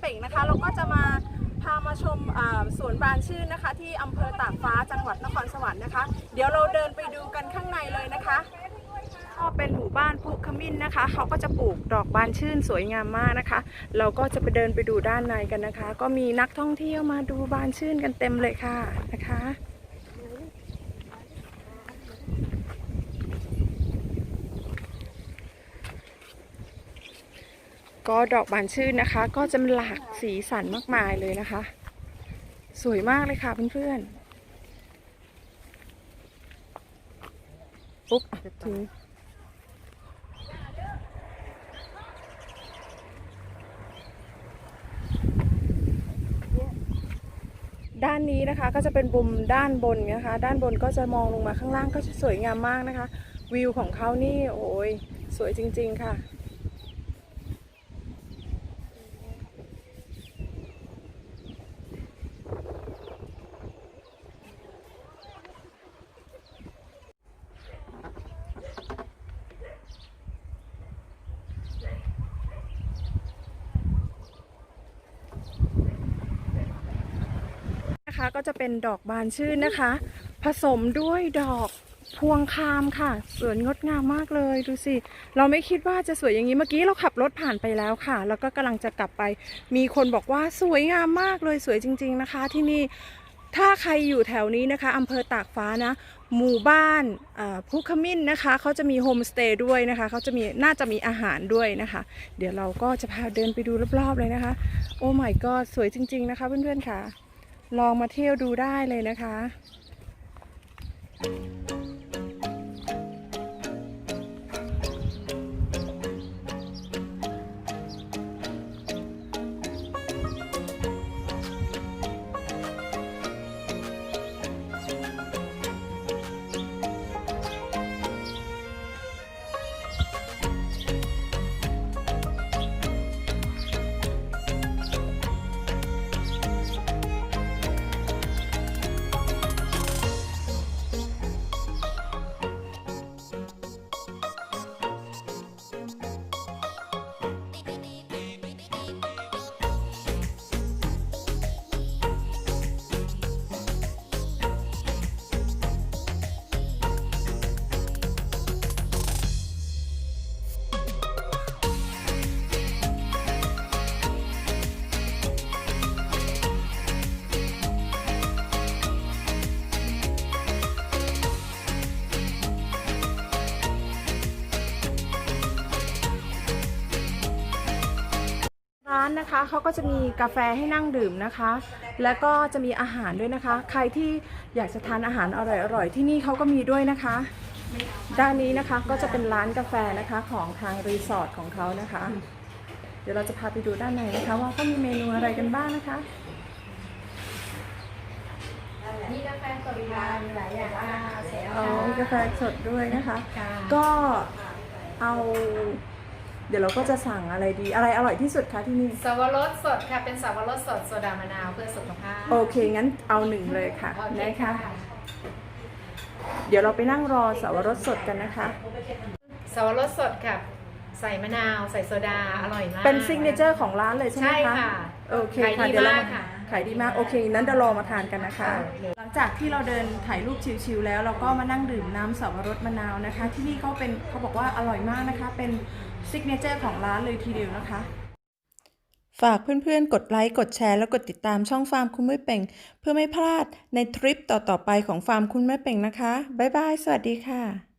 เป่งนะคะ เราก็จะมาพามาชมสวนบานชื่นนะคะ ที่อำเภอตากฟ้าจังหวัดนครสวรรค์นะคะ เดี๋ยวเราเดินไปดูกันข้างในเลยนะคะก็เป็นหมู่บ้านพุขมิ้นนะคะ เขาก็จะปลูกดอกบานชื่นสวยงามมากนะคะ เราก็จะไปเดินไปดูด้านในกันนะคะ ก็มีนักท่องเที่ยวมาดูบานชื่นกันเต็มเลยค่ะนะคะ ก็ดอกบานชื่นนะคะ ก็จะหลากสีสันมากมายเลยนะคะ สวยมากเลยค่ะเพื่อนๆปุ๊บถึงด้านนี้นะคะก็จะเป็นบุมด้านบนนะคะ ด้านบนก็จะมองลงมาข้างล่างก็จะสวยงามมากนะคะ วิวของเขานี่โอ้ยสวยจริง ๆ ค่ะ นะคะก็จะเป็นดอกบานชื่นนะคะ ผสมด้วยดอกพวงคามค่ะ สวยงดงามมากเลยดูสิ เราไม่คิดว่าจะสวยอย่างนี้เมื่อกี้เราขับรถผ่านไปแล้วค่ะ แล้วก็กำลังจะกลับไป มีคนบอกว่าสวยงามมากเลยสวยจริง ๆนะคะ ที่นี่ถ้าใครอยู่แถวนี้นะคะอำเภอตากฟ้านะ หมู่บ้านอ่าพุขมิ้นนะคะเขาจะมีโฮมสเตย์ด้วยนะคะเขาจะมีน่าจะมีอาหารด้วยนะคะ เดี๋ยวเราก็จะพาเดินไปดูรอบๆเลยนะคะ โอ้ my god สวยจริง ๆ นะคะเพื่อนๆค่ะ ลองมาเที่ยวดูได้เลยนะคะานนะคะเขาก็จะมีกาแฟให้นั่งดื่มนะคะ แล้วก็จะมีอาหารด้วยนะคะ ใครที่อยากจะทานอาหารอร่อยๆที่นี่เขาก็มีด้วยนะคะ ด้านนี้นะคะก็จะเป็นร้านกาแฟนะคะของทางรีสอร์ทของเขานะคะ เดี๋ยวเราจะพาไปดูด้านในนะคะว่าเขามีเมนูอะไรกันบ้างนะคะมีกาแฟสดค่ะมีหลายอย่างอ่าเสร็จแล้วอ๋อมีกาแฟสดด้วยนะคะค่ะก็เอา เดี๋ยวเราก็จะสั่งอะไรดีอะไรอร่อยที่สุดคะที่นี่ สวรสสดค่ะ เป็นสวรสสดโซดามะนาวเพื่อสุขภาพโอเค งั้นเอาหนึ่งเลยค่ะโอเคนะคะ เดี๋ยวเราไปนั่งรอสาวรสสดกันนะคะ สวรสสดค่ะ ใส่มะนาว ใส่โซดา อร่อยมากเป็นซิกเนเจอร์ของร้านเลยใช่ไหมใช่คะค่ะโอเคขายค่ะดีเดี๋ยวเรามากค่ะ ขายดีมาก โอเคนั้นเดี๋ยวรอมาทานกันนะคะค่ะหลังจากที่เราเดินถ่ายรูปชิลๆแล้ว เราก็มานั่งดื่มน้ำสับปะรดมะนาวนะคะ ที่นี่เขาเป็นเขาบอกว่าอร่อยมากนะคะ เป็นซิกเนเจอร์ของร้านเลยทีเดียวนะคะ ฝากเพื่อนๆ กดไลค์ กดแชร์ แล้วกดติดตามช่องฟาร์มคุณแม่เป่ง เพื่อไม่พลาดในทริปต่อๆไปของฟาร์มคุณแม่เป่งนะคะ บ๊ายบาย สวัสดีค่ะ